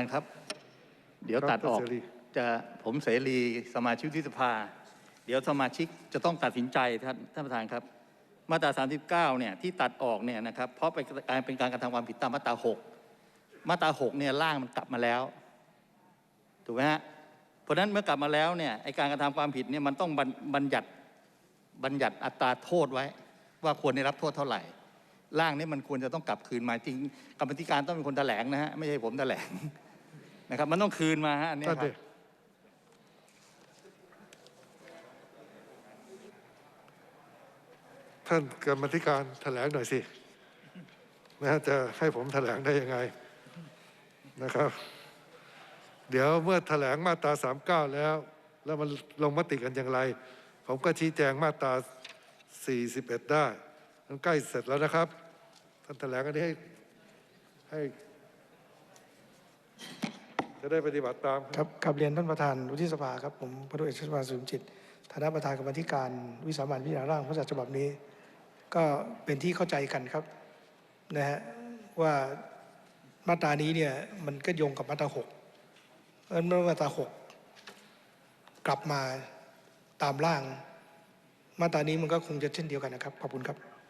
านครับ เดี๋ยวครับตัดออกท่านเสรีจะผมเสรีสมาชิกวุฒิสภา เดี๋ยวสมาชิกจะต้องตัดสินใจท่านท่านประธานครับ มาตรา 39 เนี่ยที่ตัดออกเนี่ยนะครับเพราะเป็นการเป็นการกระทำความผิดตามมาตรา 6 มาตรา 6 เนี่ยร่างมันกลับมาแล้วถูกไหมฮะเพราะฉะนั้นเมื่อกลับมาแล้วเนี่ยไอการกระทำความผิดเนี่ยมันต้องบัญบัญญัติบัญญัติอัตราโทษไว้ ว่าควรได้รับโทษเท่าไหร่ร่างนี้มันควรจะต้องกลับคืนมาจริงกรรมธิการต้องเป็นคนแถลงนะฮะไม่ใช่ผมแถลง นะครับ มันต้องคืนมาฮะอันเนี้ยท่านครัเดบท่านกรรมธิการแถลงหน่อยสินะฮะจะให้ผมแถลงได้ยังไงนะครับ เดี๋ยวเมื่อแถลงมาตรา 39 แล้ว แล้วมันลงมติกันอย่างไร ผมก็ชี้แจงมาตรา 41 ได้มันใกล้เสร็จแล้วนะครับ ท่านแถลงอันนี้ให้ให้ จะได้ปฏิบัติตามครับกับเรียนท่านประธานวุฒิสภาครับผมพลเอกชวาสุมจิตฐานะประธานกรรมธิการวิสามันพิจารณาร่างพระราชฉบับนี้ ก็เป็นที่เข้าใจกันครับนะฮะว่ามาตรานี้เนี่ยมันก็โยงกับมาตราหกเพราะฉะนั้นเมื่อมาตราหกกลับมาตามร่าง มาตรานี้มันก็คงจะเช่นเดียวกันนะครับขอบคุณครับ